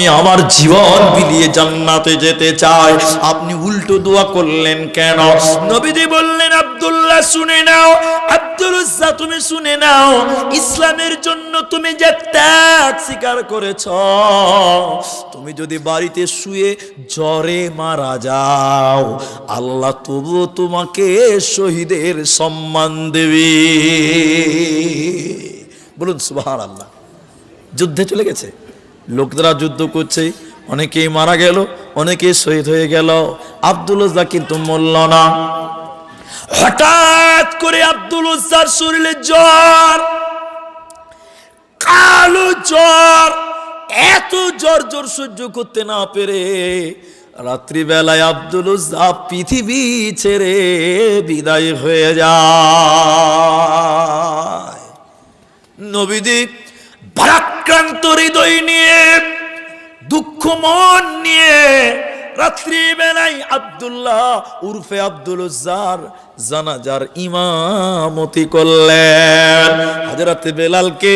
আমি আমার জীবন বিলিয়ে জান্নাতে যেতে চাই। আপনি উল্টো দোয়া করলেন কেন? নবীজি বললেন, আব্দুল্লাহ, শুনে নাও। আব্দুল তুমি শুনে নাও। ইসলামের জন্য তুমি যে ত্যাগ স্বীকার করেছ, তুমি যদি বাড়িতে শুয়ে জ্বরে মারা যাও, আল্লাহ তবুও তোমাকে শহীদের সম্মান দেবে। বলুন সুবহান আল্লাহ যুদ্ধে চলে গেছে। লোকরা যুদ্ধ করছে, অনেকেই মারা গেল, অনেকেই শহীদ হয়ে গেল। আব্দুল কিন্তু মরল না। হঠাৎ করে আব্দুল উজ্জার শরীরে জ্বর, কালো জ্বর, এত জ্বর জ্বর সহ্য করতে না পেরে রাত্রিবেলায় আব্দুল উজ্জা পৃথিবী ছেড়ে বিদায় হয়ে যায় নবীজি ভারাক্রান্ত হৃদয় নিয়ে, দুঃখ মন নিয়ে রাত্রিবেলায় আব্দুল্লাহ উর্ফে আব্দুল জানাজার ইমামতি করলেন। হাজরাতে বেলালকে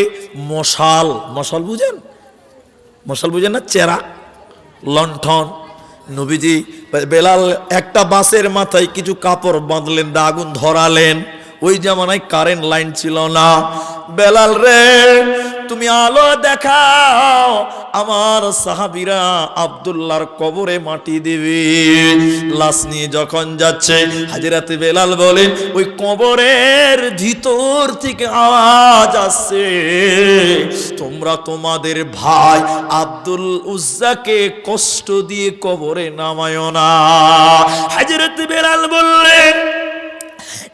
মশাল মশাল বুঝেন? মশাল বুঝেন না, চেরা, লণ্ঠন। নবীজি, বেলাল একটা বাসের মাথায় কিছু কাপড় বাঁধলেন দা আগুন ধরালেন। ওই জামানায় কারেন্ট লাইন ছিল না। বেলাল রে তুমি আলো দেখাও, আমার সাহাবিরা আব্দুল্লাহর কবরে মাটি দিবি। লাশ নিয়ে যখন যাচ্ছে, হাজিরাতে বেলাল বলেন ওই কবরের ভিতর থেকে আওয়াজ আসছে। তোমরা তোমাদের ভাই আব্দুল উজ্জাকে কষ্ট দিয়ে কবরে নামায় না। হাজিরাতে বেলাল বললেন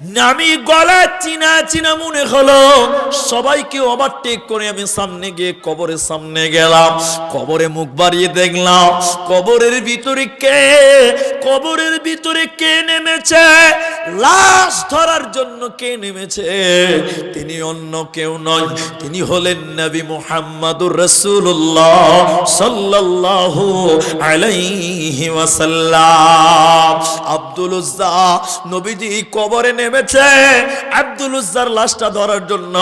আমি গলা চিনা চিনা মনে হলো, সবাইকে ওভারটেক করে আমি সামনে গিয়ে কবরের সামনে গেলাম, কবরে মুখ বাড়িয়ে দেখলাম, কবরের ভিতরে কে কবরের ভিতরে কে নেমেছে? লাশ ধরার জন্য কে নেমেছে? তিনি অন্য কেউ নয় তিনি হলেন নবী মুহাম্মাদুর রাসূলুল্লাহ সাল্লাল্লাহু আলাইহি ওয়াসাল্লাম। আব্দুল উজ্জা নবীজি কবরে নেমেছে। আব্দুল উজ্জার লাশটা ধরার জন্য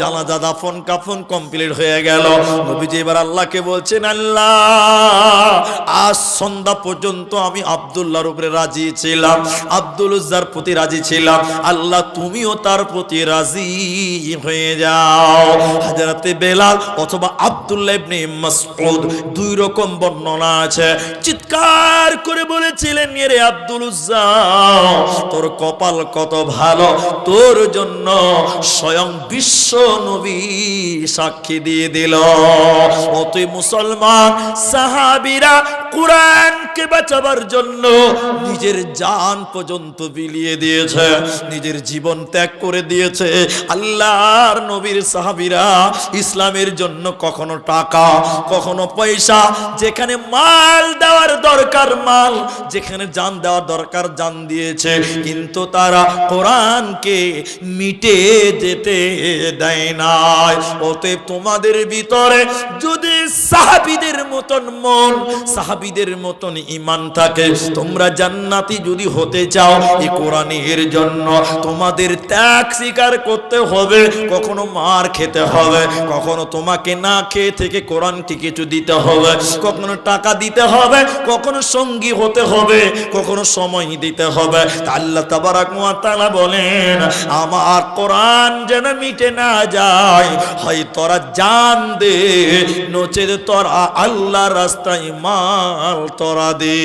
জানাজা দাফন কাফন কমপ্লিট হয়ে গেল। নবীজি এবার আল্লাহকে বলছেন, আল্লাহ, আজ সন্ধ্যা পর্যন্ত আমি আব্দুল্লাহর উপরে রাজি ছিলাম, আব্দুল উজ্জার প্রতি রাজি ছিলাম। আল্লাহ, তুমিও তার প্রতি রাজি হয়ে যাও। হাজারাতে বেলাল অথবা আব্দুল্লাহ ইবনে মাসউদ দুই রকম বর্ণনা আছে। চিৎকার করে বলেছিলেন, এরে আব্দুল উজ্জা, তোর কপাল কত ভালো, তোর জন্য স্বয়ং বিশ্ব নবী সাক্ষী দিয়ে দিল। অতই মুসলমান, সাহাবিরা কোরআনকে বাঁচাবার জন্য নিজের জান পর্যন্ত বিলিয়ে দিয়েছে, নিজের জীবন ত্যাগ করে দিয়েছে। আল্লাহর নবীর সাহাবিরা ইসলামের জন্য কখনো টাকা, কখনো পয়সা, যেখানে মাল দেওয়ার দরকার মাল, যেখানে জান দেওয়ার দরকার জান দিয়েছে। কিন্তু তারা কোরআনকে মিটে যেতে দেয় না অতএব তোমাদের ভিতরে যদি সাহাবিদের মতন মন, সাহাবিদের মতন ইমান থাকে। তোমরা জান্নাতি যদি হতে চাও এই কোরআনের জন্য, তোমাদের ত্যাগ স্বীকার করতে হবে, কখনো মার খেতে হবে, কখনো তোমাকে না খেয়ে থেকে কোরআনকে কিছু দিতে হবে, কখনো টাকা দিতে হবে, কখনো সঙ্গী হতে হবে, কখনো সময় দিতে হবে। আল্লাহ তাবারাক তাআলা বলেন, আমার কোরআন যেন মিটে না যায়, হয় তোরা জান দে, নচেত তোরা আল্লাহ রাস্তায় মাল তোরা দে।